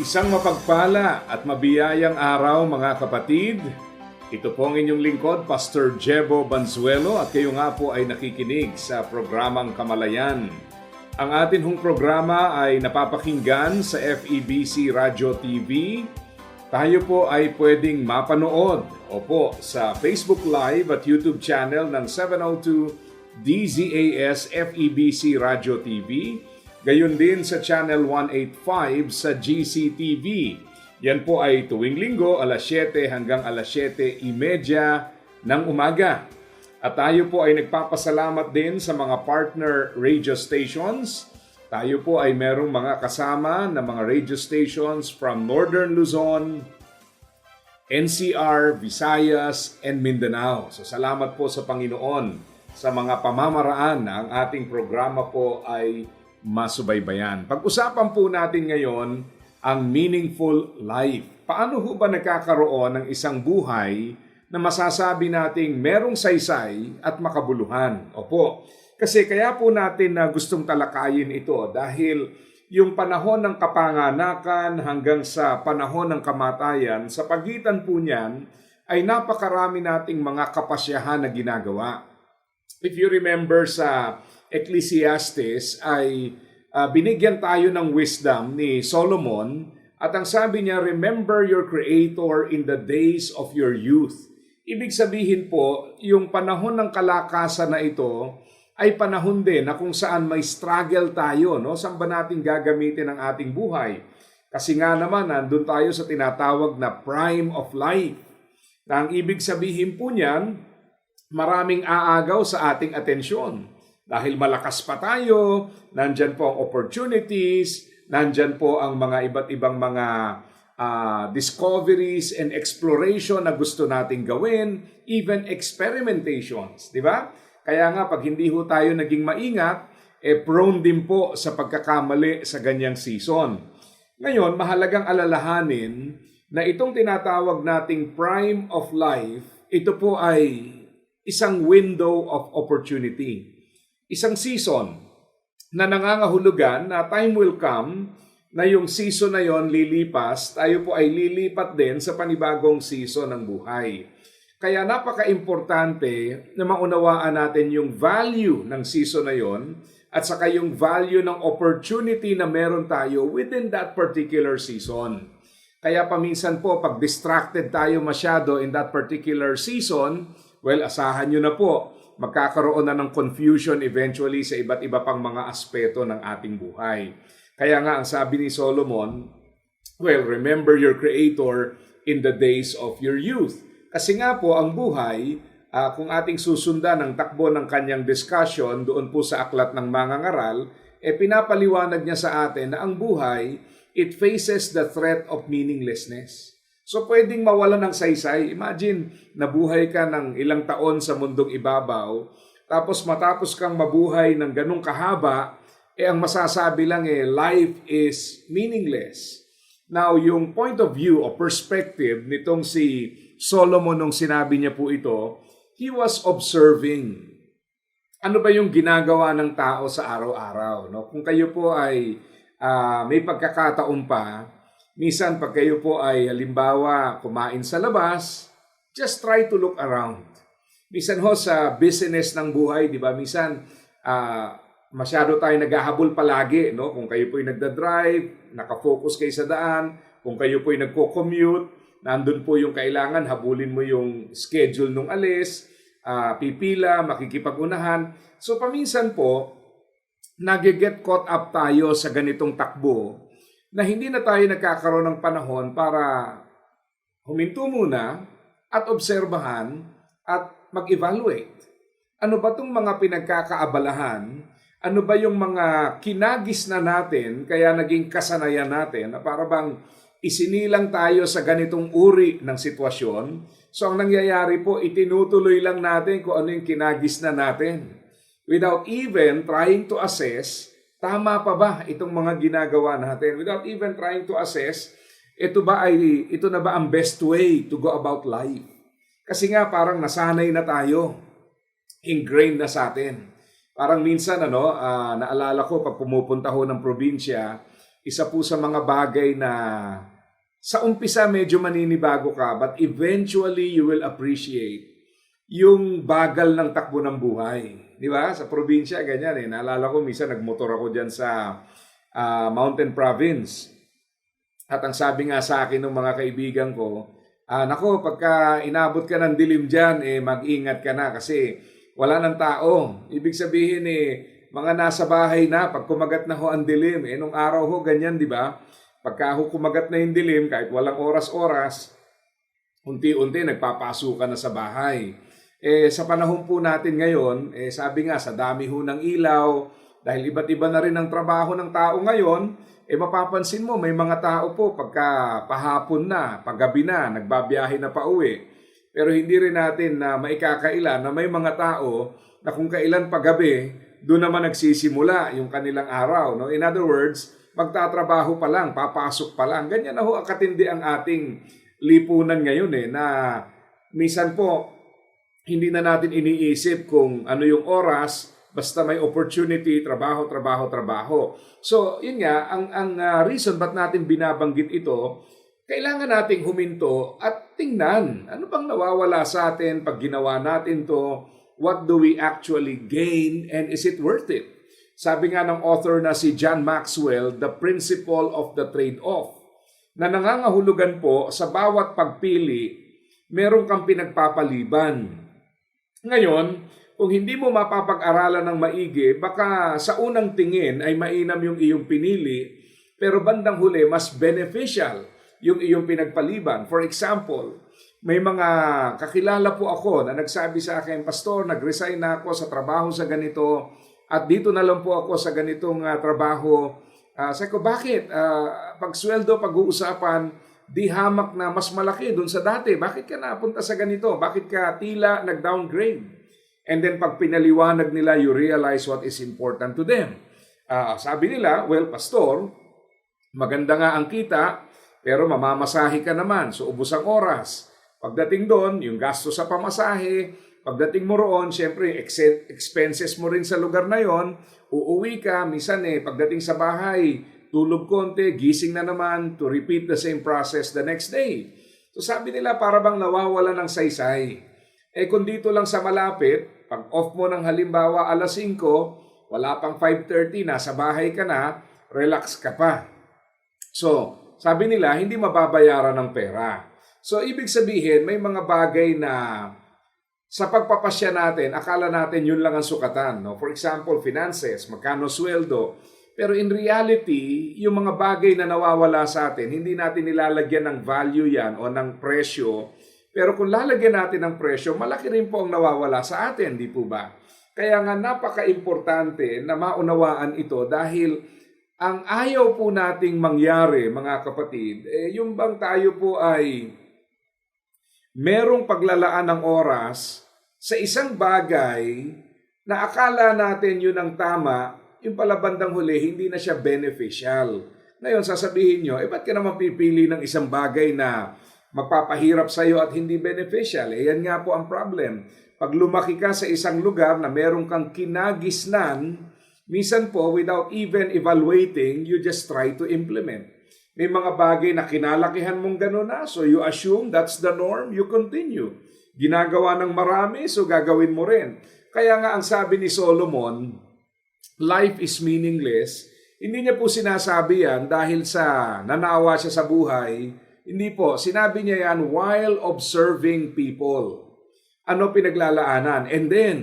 Isang mapagpala at mabiyayang araw mga kapatid. Ito po ang inyong lingkod, Pastor Jebo Banzuelo at kayo nga po ay nakikinig sa programang Kamalayan. Ang atin hong programa ay napapakinggan sa FEBC Radio TV. Tayo po ay pwedeng mapanood opo sa Facebook Live at YouTube channel ng 702 DZAS FEBC Radio TV Gayon din sa Channel 185 sa GCTV. Yan po ay tuwing linggo alas 7 hanggang alas 7.30 ng umaga. At tayo po ay nagpapasalamat din sa mga partner radio stations. Tayo po ay merong mga kasama na mga radio stations from Northern Luzon, NCR, Visayas, and Mindanao. So salamat po sa Panginoon sa mga pamamaraan na ang ating programa po ay masubaybayan. Pag-usapan po natin ngayon ang meaningful life. Paano ho ba nagkakaroon ng isang buhay na masasabi nating merong saysay at makabuluhan? Opo, kasi kaya po natin na gustong talakayin ito dahil yung panahon ng kapanganakan hanggang sa panahon ng kamatayan, sa pagitan po niyan ay napakarami nating mga kapasyahan na ginagawa. If you remember sa Ecclesiastes ay uh, binigyan tayo ng wisdom ni Solomon at ang sabi niya, remember your Creator in the days of your youth. Ibig sabihin po, yung panahon ng kalakasan na ito ay panahon din na kung saan may struggle tayo. No? Saan ba natin gagamitin ang ating buhay? Kasi nga naman, nandun tayo sa tinatawag na prime of life. Na ang ibig sabihin po niyan, maraming aagaw sa ating atensyon. Dahil malakas pa tayo, nandyan po ang opportunities, nandyan po ang mga iba't ibang mga uh, discoveries and exploration na gusto nating gawin, even experimentations, di ba? Kaya nga, pag hindi ho tayo naging maingat, eh prone din po sa pagkakamali sa ganyang season. Ngayon, mahalagang alalahanin na itong tinatawag nating prime of life, ito po ay isang window of opportunity isang season na nangangahulugan na time will come na yung season na yon lilipas, tayo po ay lilipat din sa panibagong season ng buhay. Kaya napaka-importante na maunawaan natin yung value ng season na yon at saka yung value ng opportunity na meron tayo within that particular season. Kaya paminsan po, pag distracted tayo masyado in that particular season, well, asahan nyo na po magkakaroon na ng confusion eventually sa iba't iba pang mga aspeto ng ating buhay. Kaya nga ang sabi ni Solomon, well, remember your Creator in the days of your youth. Kasi nga po ang buhay, uh, kung ating susundan ang takbo ng kanyang discussion doon po sa aklat ng mga ngaral, eh pinapaliwanag niya sa atin na ang buhay, it faces the threat of meaninglessness. So pwedeng mawala ng saysay. Imagine, nabuhay ka ng ilang taon sa mundong ibabaw, tapos matapos kang mabuhay ng ganong kahaba, eh ang masasabi lang eh, life is meaningless. Now, yung point of view o perspective nitong si Solomon nung sinabi niya po ito, he was observing. Ano ba yung ginagawa ng tao sa araw-araw? No? Kung kayo po ay uh, may pagkakataon pa, Minsan pag kayo po ay halimbawa kumain sa labas, just try to look around. Minsan ho sa business ng buhay, di ba? Minsan uh, masyado tayo naghahabol palagi, no? Kung kayo po ay nagda-drive, nakafocus kayo sa daan, kung kayo po ay nagko-commute, nandun po yung kailangan, habulin mo yung schedule nung alis, uh, pipila, makikipag-unahan. So paminsan po, nag-get caught up tayo sa ganitong takbo na hindi na tayo nagkakaroon ng panahon para huminto muna at obserbahan at mag-evaluate. Ano ba itong mga pinagkakaabalahan Ano ba yung mga kinagis na natin kaya naging kasanayan natin na para bang isinilang tayo sa ganitong uri ng sitwasyon. So ang nangyayari po, itinutuloy lang natin kung ano yung kinagis na natin. Without even trying to assess, tama pa ba itong mga ginagawa natin? Without even trying to assess, ito ba ay ito na ba ang best way to go about life? Kasi nga parang nasanay na tayo. Ingrained na sa atin. Parang minsan ano, ah, naalala ko pag pumupunta ho ng probinsya, isa po sa mga bagay na sa umpisa medyo maninibago ka but eventually you will appreciate yung bagal ng takbo ng buhay. Di ba? Sa probinsya, ganyan eh. Naalala ko, minsan nagmotor ako dyan sa ah, Mountain Province. At ang sabi nga sa akin ng mga kaibigan ko, ah, nako, pagka inabot ka ng dilim dyan, eh, mag-ingat ka na kasi wala ng tao. Ibig sabihin eh, mga nasa bahay na, pag kumagat na ho ang dilim, eh, nung araw ho, ganyan, di ba? Pagka ho kumagat na yung dilim, kahit walang oras-oras, unti-unti nagpapasukan na sa bahay. Eh, sa panahon po natin ngayon, eh, sabi nga, sa dami ho ng ilaw, dahil iba't iba na rin ang trabaho ng tao ngayon, eh mapapansin mo, may mga tao po pagka pahapon na, paggabi na, nagbabiyahe na pa uwi. Pero hindi rin natin na maikakaila na may mga tao na kung kailan paggabi, doon naman nagsisimula yung kanilang araw. No? In other words, magtatrabaho pa lang, papasok pa lang. Ganyan na ho ang katindi ang ating lipunan ngayon eh, na minsan po, hindi na natin iniisip kung ano yung oras, basta may opportunity, trabaho, trabaho, trabaho. So, yun nga, ang, ang ah, reason ba't natin binabanggit ito, kailangan nating huminto at tingnan ano bang nawawala sa atin pag ginawa natin to, what do we actually gain, and is it worth it? Sabi nga ng author na si John Maxwell, the principle of the trade-off, na nangangahulugan po sa bawat pagpili, meron kang pinagpapaliban. Ngayon, kung hindi mo mapapag-aralan ng maigi, baka sa unang tingin ay mainam yung iyong pinili, pero bandang huli, mas beneficial yung iyong pinagpaliban. For example, may mga kakilala po ako na nagsabi sa akin, Pastor, nag-resign na ako sa trabaho sa ganito at dito na lang po ako sa ganitong ah, trabaho. Uh, sabi ko, bakit? Ah, pag sweldo, pag-uusapan, di hamak na mas malaki dun sa dati. Bakit ka napunta sa ganito? Bakit ka tila nag-downgrade? And then pag pinaliwanag nila, you realize what is important to them. Ah, sabi nila, well, pastor, maganda nga ang kita, pero mamamasahe ka naman, so ubos ang oras. Pagdating doon, yung gasto sa pamasahe, pagdating mo roon, syempre, ex- expenses mo rin sa lugar na yon, uuwi ka, minsan eh, pagdating sa bahay, tulog konti, gising na naman to repeat the same process the next day. So sabi nila, para bang nawawala ng saysay. Eh kung dito lang sa malapit, pag off mo ng halimbawa alas 5, wala pang 5.30, nasa bahay ka na, relax ka pa. So, sabi nila, hindi mababayaran ng pera. So, ibig sabihin, may mga bagay na sa pagpapasya natin, akala natin yun lang ang sukatan. No? For example, finances, magkano sweldo. Pero in reality, yung mga bagay na nawawala sa atin, hindi natin nilalagyan ng value yan o ng presyo. Pero kung lalagyan natin ng presyo, malaki rin po ang nawawala sa atin, di po ba? Kaya nga napaka-importante na maunawaan ito dahil ang ayaw po nating mangyari, mga kapatid, eh, yung bang tayo po ay merong paglalaan ng oras sa isang bagay na akala natin yun ang tama, yung pala bandang huli, hindi na siya beneficial. Ngayon, sasabihin nyo, eh ba't ka naman pipili ng isang bagay na magpapahirap sa iyo at hindi beneficial? Eh yan nga po ang problem. Pag lumaki ka sa isang lugar na meron kang kinagisnan, minsan po without even evaluating, you just try to implement. May mga bagay na kinalakihan mong gano'n na, so you assume that's the norm, you continue. Ginagawa ng marami, so gagawin mo rin. Kaya nga ang sabi ni Solomon, life is meaningless. Hindi niya po sinasabi yan dahil sa nanawa siya sa buhay. Hindi po, sinabi niya yan while observing people. Ano pinaglalaanan? And then,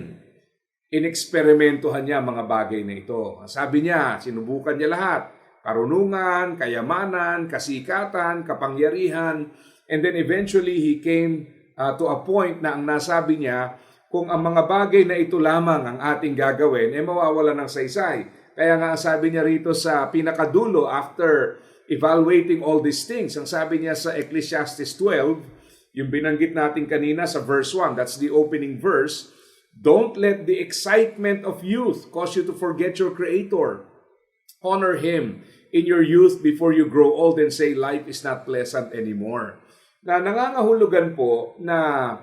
ineksperimentohan niya mga bagay na ito. Sabi niya, sinubukan niya lahat. Karunungan, kayamanan, kasikatan, kapangyarihan. And then eventually he came uh, to a point na ang nasabi niya, kung ang mga bagay na ito lamang ang ating gagawin, eh mawawala ng saysay. Kaya nga ang sabi niya rito sa pinakadulo after evaluating all these things, ang sabi niya sa Ecclesiastes 12, yung binanggit natin kanina sa verse 1, that's the opening verse, Don't let the excitement of youth cause you to forget your Creator. Honor Him in your youth before you grow old and say life is not pleasant anymore. Na nangangahulugan po na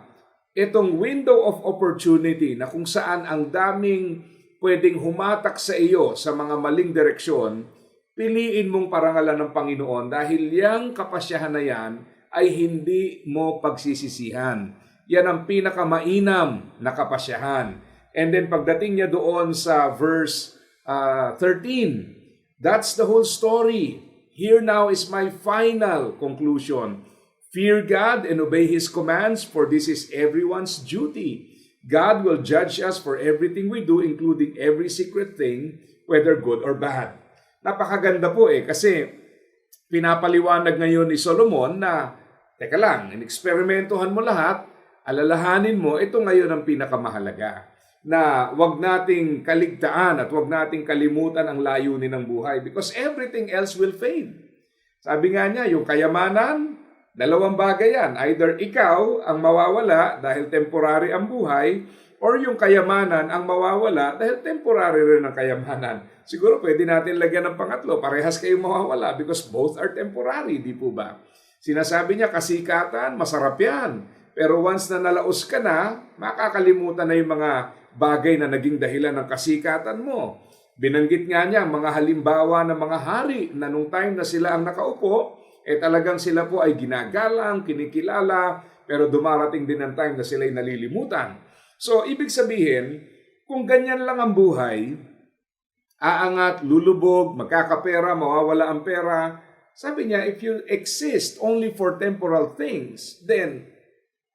itong window of opportunity na kung saan ang daming pwedeng humatak sa iyo sa mga maling direksyon, piliin mong parangalan ng Panginoon dahil yang kapasyahan na yan ay hindi mo pagsisisihan. Yan ang pinakamainam na kapasyahan. And then pagdating niya doon sa verse uh, 13, that's the whole story. Here now is my final conclusion. Fear God and obey His commands, for this is everyone's duty. God will judge us for everything we do, including every secret thing, whether good or bad. Napakaganda po eh, kasi pinapaliwanag ngayon ni Solomon na, teka lang, ineksperimentohan mo lahat, alalahanin mo, ito ngayon ang pinakamahalaga na wag nating kaligtaan at wag nating kalimutan ang layunin ng buhay because everything else will fade. Sabi nga niya, yung kayamanan, dalawang bagay yan. Either ikaw ang mawawala dahil temporary ang buhay or yung kayamanan ang mawawala dahil temporary rin ang kayamanan. Siguro pwede natin lagyan ng pangatlo, parehas kayong mawawala because both are temporary, di po ba? Sinasabi niya, kasikatan, masarap yan. Pero once na nalaos ka na, makakalimutan na yung mga bagay na naging dahilan ng kasikatan mo. Binanggit nga niya mga halimbawa ng mga hari na nung time na sila ang nakaupo, eh talagang sila po ay ginagalang, kinikilala, pero dumarating din ang time na sila ay nalilimutan. So, ibig sabihin, kung ganyan lang ang buhay, aangat, lulubog, magkakapera, mawawala ang pera, sabi niya, if you exist only for temporal things, then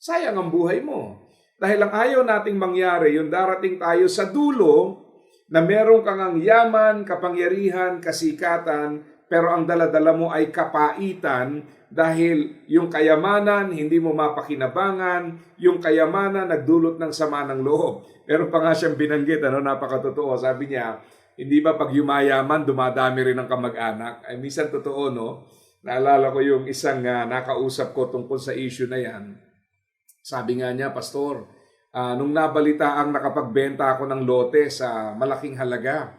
sayang ang buhay mo. Dahil ang ayaw nating mangyari, yung darating tayo sa dulo na meron kang ang yaman, kapangyarihan, kasikatan, pero ang daladala mo ay kapaitan dahil yung kayamanan hindi mo mapakinabangan, yung kayamanan nagdulot ng sama ng loob. Pero pa nga siyang binanggit, ano, napakatotoo. Sabi niya, hindi ba pag yumayaman, dumadami rin ang kamag-anak? Ay, minsan totoo, no? Naalala ko yung isang uh, nakausap ko tungkol sa issue na yan sabi nga niya, Pastor, uh, nung nabalita ang nakapagbenta ako ng lote sa malaking halaga,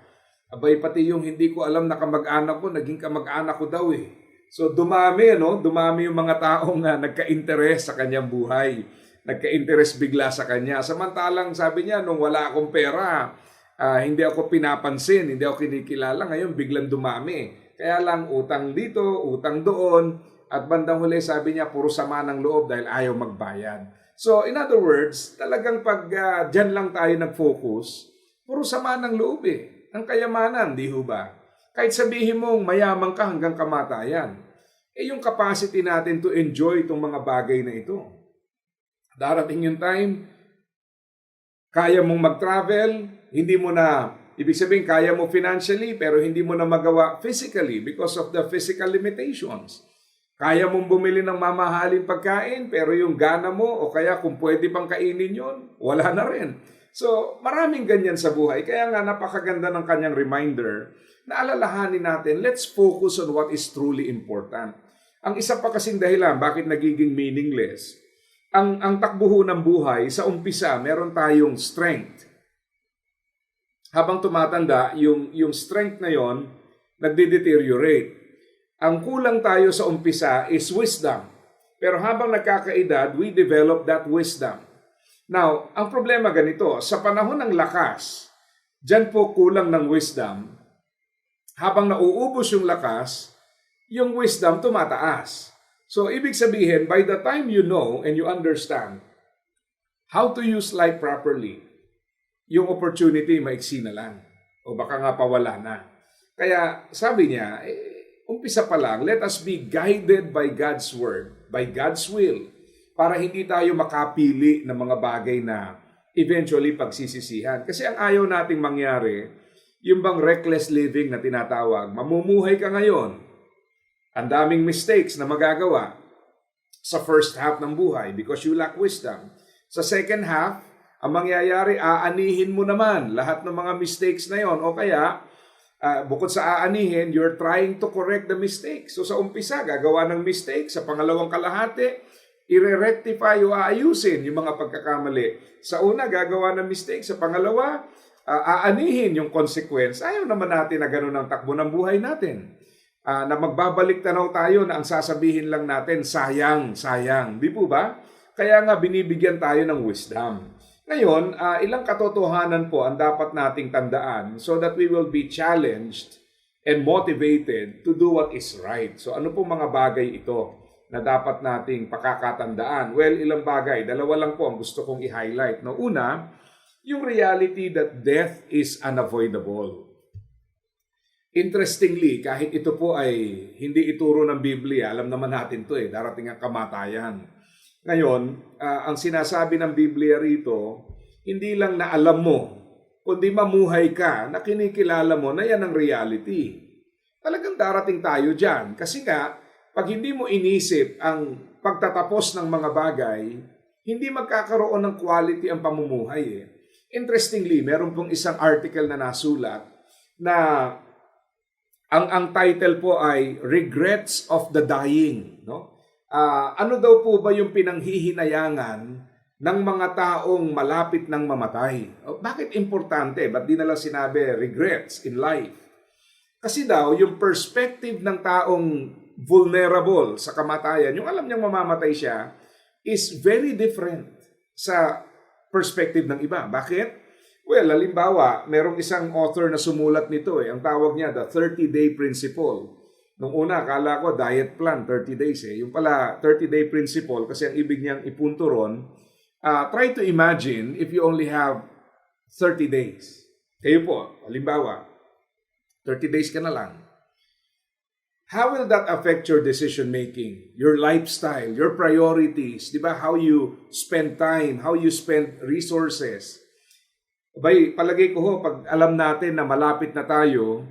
abay pati yung hindi ko alam na kamag-anak ko, naging kamag-anak ko daw eh. So dumami, no? dumami yung mga taong uh, nagka-interest sa kanyang buhay. Nagka-interest bigla sa kanya. Samantalang sabi niya, nung wala akong pera, uh, hindi ako pinapansin, hindi ako kinikilala. Ngayon biglang dumami. Kaya lang utang dito, utang doon, at bandang huli sabi niya, puro sama ng loob dahil ayaw magbayad. So, in other words, talagang pag uh, dyan lang tayo nag-focus, puro sama ng loob eh. Ang kayamanan, di ho ba? Kahit sabihin mong mayaman ka hanggang kamatayan, eh yung capacity natin to enjoy itong mga bagay na ito. Darating yung time, kaya mong mag-travel, hindi mo na, ibig sabihin, kaya mo financially, pero hindi mo na magawa physically because of the physical limitations. Kaya mong bumili ng mamahaling pagkain, pero yung gana mo, o kaya kung pwede pang kainin yon, wala na rin. So, maraming ganyan sa buhay. Kaya nga napakaganda ng kanyang reminder na alalahanin natin, let's focus on what is truly important. Ang isa pa kasing dahilan bakit nagiging meaningless, ang, ang takbuho ng buhay, sa umpisa, meron tayong strength. Habang tumatanda, yung, yung strength na yon nagde-deteriorate. Ang kulang tayo sa umpisa is wisdom. Pero habang nagkakaedad, we develop that wisdom. Now, ang problema ganito, sa panahon ng lakas, dyan po kulang ng wisdom. Habang nauubos yung lakas, yung wisdom tumataas. So, ibig sabihin, by the time you know and you understand how to use life properly, yung opportunity maiksi na lang. O baka nga pawala na. Kaya sabi niya, eh, umpisa pa lang, let us be guided by God's Word, by God's will, para hindi tayo makapili ng mga bagay na eventually pagsisisihan. Kasi ang ayaw nating mangyari, yung bang reckless living na tinatawag, mamumuhay ka ngayon, ang daming mistakes na magagawa sa first half ng buhay because you lack wisdom. Sa second half, ang mangyayari, aanihin mo naman lahat ng mga mistakes na yon o kaya, ah, bukod sa aanihin, you're trying to correct the mistakes. So sa umpisa, gagawa ng mistake. Sa pangalawang kalahati, ire-rectify o aayusin yung mga pagkakamali. Sa una, gagawa ng mistake. Sa pangalawa, ah, aanihin yung consequence. Ayaw naman natin na ganun ang takbo ng buhay natin. Ah, na magbabalik tanaw tayo na ang sasabihin lang natin, sayang, sayang. Di po ba? Kaya nga binibigyan tayo ng wisdom. Ngayon, ah, ilang katotohanan po ang dapat nating tandaan so that we will be challenged and motivated to do what is right. So ano po mga bagay ito na dapat nating pakakatandaan? Well, ilang bagay. Dalawa lang po ang gusto kong i-highlight. No, una, yung reality that death is unavoidable. Interestingly, kahit ito po ay hindi ituro ng Biblia, alam naman natin to eh, darating ang kamatayan. Ngayon, ah, ang sinasabi ng Biblia rito, hindi lang na alam mo, kundi mamuhay ka na kinikilala mo na yan ang reality. Talagang darating tayo dyan. Kasi nga, pag hindi mo inisip ang pagtatapos ng mga bagay, hindi magkakaroon ng quality ang pamumuhay. Eh. Interestingly, meron pong isang article na nasulat na ang ang title po ay Regrets of the Dying, no? Ah, ano daw po ba yung pinanghihinayangan ng mga taong malapit ng mamatay? O, bakit importante? Ba't di nila sinabi regrets in life? Kasi daw, yung perspective ng taong vulnerable sa kamatayan, yung alam niyang mamamatay siya, is very different sa perspective ng iba. Bakit? Well, halimbawa, merong isang author na sumulat nito eh. Ang tawag niya, The 30-Day Principle. Nung una, akala ko diet plan, 30 days eh. Yung pala, 30-day principle, kasi ang ibig niyang ipunto ron, ah, try to imagine if you only have 30 days. Kayo po, halimbawa, 30 days ka na lang. How will that affect your decision making, your lifestyle, your priorities, di ba? How you spend time, how you spend resources. Bay, palagay ko ho, pag alam natin na malapit na tayo,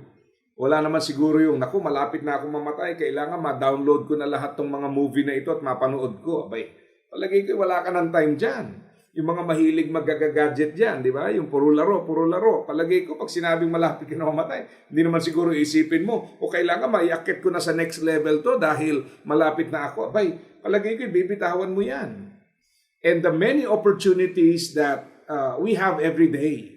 wala naman siguro yung, naku, malapit na ako mamatay, kailangan ma-download ko na lahat ng mga movie na ito at mapanood ko. Abay, palagay ko, wala ka ng time dyan. Yung mga mahilig magagagadget dyan, di ba? Yung puro laro, puro laro. Palagay ko, pag sinabing malapit ka na mamatay, hindi naman siguro isipin mo, o kailangan maiakit ko na sa next level to dahil malapit na ako. Abay, palagay ko, bibitawan mo yan. And the many opportunities that uh, we have every day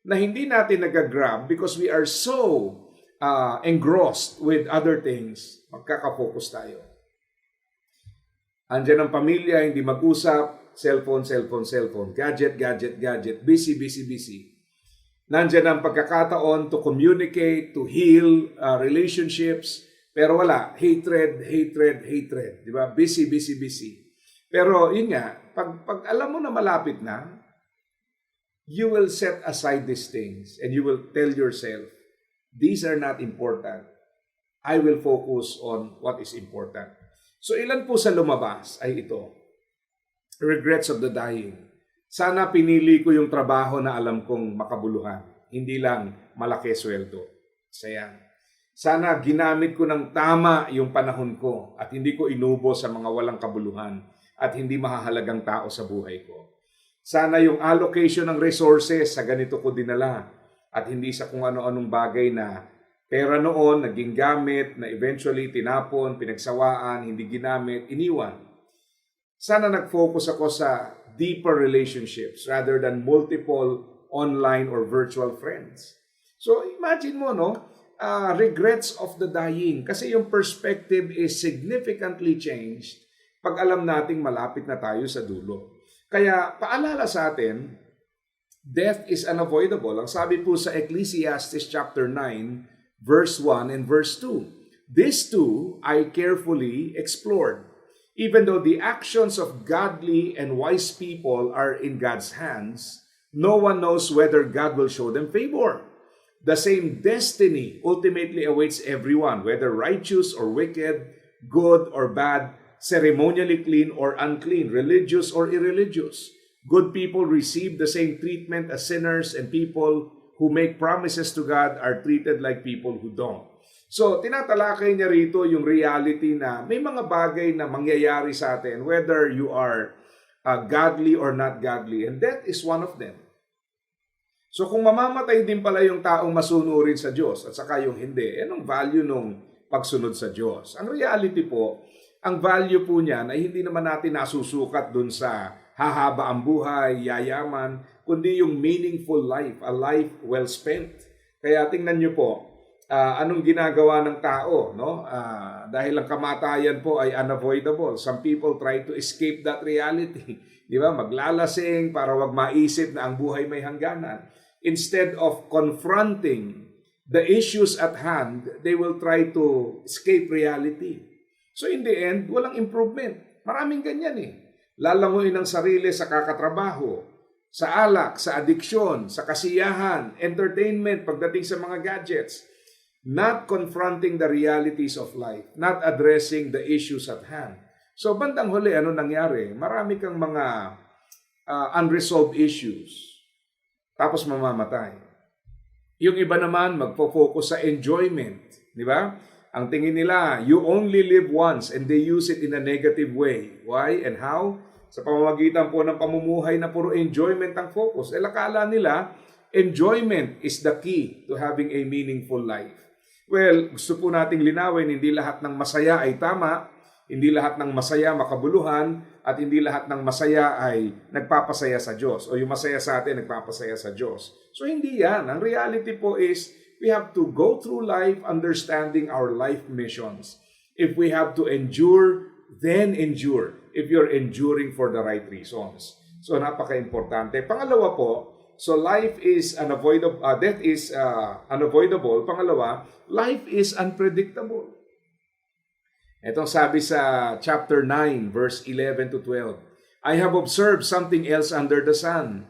na hindi natin nagagrab because we are so uh, engrossed with other things, magkakafocus tayo. Andiyan ang pamilya, hindi mag-usap, cellphone, cellphone, cellphone, gadget, gadget, gadget, busy, busy, busy. Nandiyan ang pagkakataon to communicate, to heal uh, relationships, pero wala, hatred, hatred, hatred, di ba? Busy, busy, busy. Pero yun nga, pag, pag alam mo na malapit na, you will set aside these things and you will tell yourself, these are not important. I will focus on what is important. So ilan po sa lumabas ay ito. Regrets of the dying. Sana pinili ko yung trabaho na alam kong makabuluhan. Hindi lang malaki sweldo. Sayang. Sana ginamit ko ng tama yung panahon ko at hindi ko inubo sa mga walang kabuluhan at hindi mahahalagang tao sa buhay ko. Sana yung allocation ng resources sa ganito ko dinala at hindi sa kung ano-anong bagay na pera noon, naging gamit, na eventually tinapon, pinagsawaan, hindi ginamit, iniwan. Sana nag-focus ako sa deeper relationships rather than multiple online or virtual friends. So imagine mo, no? Uh, regrets of the dying. Kasi yung perspective is significantly changed pag alam nating malapit na tayo sa dulo. Kaya paalala sa atin, death is unavoidable. Ang sabi po sa Ecclesiastes chapter 9, verse 1 and verse 2. This too I carefully explored. Even though the actions of godly and wise people are in God's hands, no one knows whether God will show them favor. The same destiny ultimately awaits everyone, whether righteous or wicked, good or bad, ceremonially clean or unclean, religious or irreligious. Good people receive the same treatment as sinners, and people who make promises to God are treated like people who don't. So, tinatalakay niya rito yung reality na may mga bagay na mangyayari sa atin, whether you are uh, godly or not godly. And death is one of them. So kung mamamatay din pala yung taong masunurin sa Diyos at saka yung hindi, anong value nung pagsunod sa Diyos? Ang reality po, ang value po niyan ay hindi naman natin nasusukat dun sa hahaba ang buhay, yayaman, kundi yung meaningful life, a life well spent. Kaya tingnan niyo po, ah, anong ginagawa ng tao, no? Ah, dahil ang kamatayan po ay unavoidable. Some people try to escape that reality. Di ba? Maglalasing para wag maisip na ang buhay may hangganan. Instead of confronting the issues at hand, they will try to escape reality. So in the end, walang improvement. Maraming ganyan eh. Lalanguin ang sarili sa kakatrabaho, sa alak, sa adiksyon, sa kasiyahan, entertainment pagdating sa mga gadgets. Not confronting the realities of life, not addressing the issues at hand. So bandang huli, ano nangyari? Marami kang mga uh, unresolved issues. Tapos mamamatay. Yung iba naman magpo-focus sa enjoyment, di ba? Ang tingin nila, you only live once and they use it in a negative way. Why and how? Sa pamamagitan po ng pamumuhay na puro enjoyment ang focus. Eh, akala nila, enjoyment is the key to having a meaningful life. Well, gusto po nating linawin, hindi lahat ng masaya ay tama, hindi lahat ng masaya makabuluhan, at hindi lahat ng masaya ay nagpapasaya sa Diyos o yung masaya sa atin nagpapasaya sa Diyos. So hindi yan. Ang reality po is we have to go through life understanding our life missions. If we have to endure, then endure. If you're enduring for the right reasons. So napaka-importante. Pangalawa po, so life is unavoidable, uh, death is uh, unavoidable. Pangalawa, life is unpredictable. Itong sabi sa chapter 9, verse 11 to 12. I have observed something else under the sun.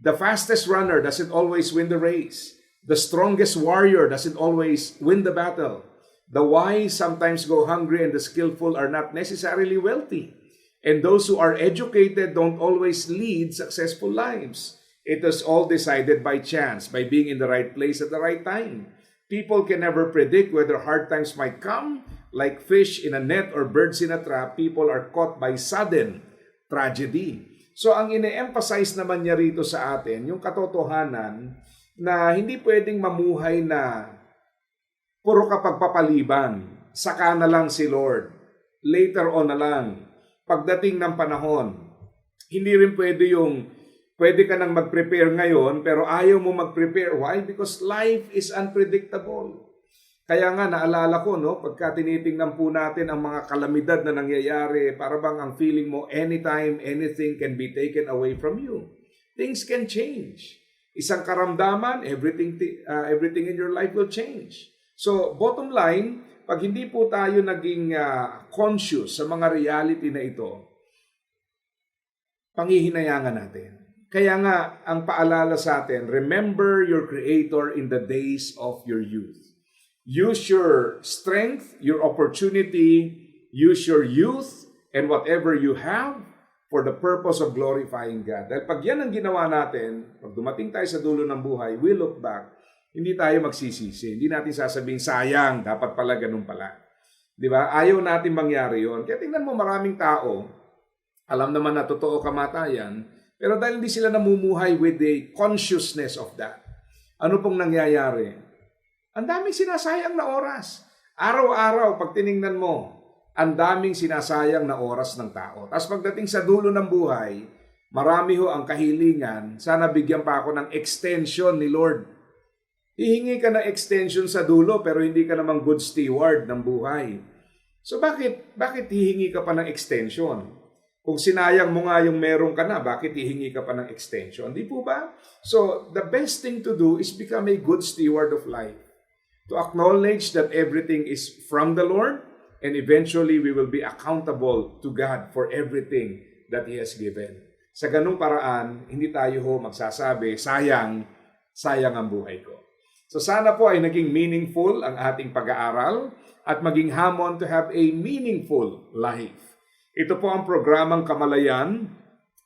The fastest runner doesn't always win the race. The strongest warrior doesn't always win the battle. The wise sometimes go hungry and the skillful are not necessarily wealthy. And those who are educated don't always lead successful lives. It is all decided by chance, by being in the right place at the right time. People can never predict whether hard times might come. Like fish in a net or birds in a trap, people are caught by sudden tragedy. So ang ine-emphasize naman niya rito sa atin, yung katotohanan na hindi pwedeng mamuhay na puro kapagpapaliban. Saka na lang si Lord. Later on na lang. Pagdating ng panahon. Hindi rin pwede yung pwede ka nang mag-prepare ngayon pero ayaw mo mag-prepare. Why? Because life is unpredictable. Kaya nga naalala ko no, pagka tinitingnan po natin ang mga kalamidad na nangyayari, para bang ang feeling mo anytime anything can be taken away from you. Things can change. Isang karamdaman, everything uh, everything in your life will change. So, bottom line, pag hindi po tayo naging uh, conscious sa mga reality na ito, pangihinayangan natin. Kaya nga, ang paalala sa atin, remember your Creator in the days of your youth. Use your strength, your opportunity, use your youth, and whatever you have for the purpose of glorifying God. Dahil pag yan ang ginawa natin, pag dumating tayo sa dulo ng buhay, we look back, hindi tayo magsisisi. Hindi natin sasabihin, sayang, dapat pala ganun pala. Di ba? Ayaw natin mangyari yon. Kaya tingnan mo maraming tao, alam naman na totoo kamatayan, pero dahil hindi sila namumuhay with the consciousness of that, ano pong nangyayari? Ang daming sinasayang na oras. Araw-araw, pag tiningnan mo, ang daming sinasayang na oras ng tao. Tapos pagdating sa dulo ng buhay, marami ho ang kahilingan, sana bigyan pa ako ng extension ni Lord. Hihingi ka ng extension sa dulo pero hindi ka namang good steward ng buhay. So bakit bakit hihingi ka pa ng extension? Kung sinayang mo nga yung meron ka na, bakit hihingi ka pa ng extension? Di po ba? So, the best thing to do is become a good steward of life. To acknowledge that everything is from the Lord and eventually we will be accountable to God for everything that He has given. Sa ganung paraan, hindi tayo ho magsasabi, sayang, sayang ang buhay ko. So sana po ay naging meaningful ang ating pag-aaral at maging hamon to have a meaningful life. Ito po ang programang Kamalayan,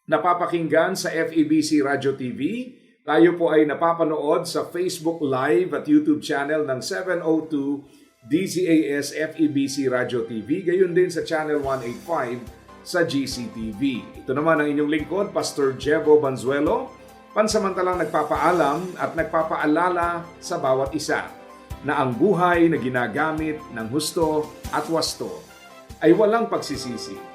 napapakinggan sa FEBC Radio TV. Tayo po ay napapanood sa Facebook Live at YouTube channel ng 702 DZAS FEBC Radio TV. Gayon din sa Channel 185 sa GCTV. Ito naman ang inyong lingkod, Pastor Jevo Banzuelo, pansamantalang nagpapaalam at nagpapaalala sa bawat isa na ang buhay na ginagamit ng husto at wasto ay walang pagsisisi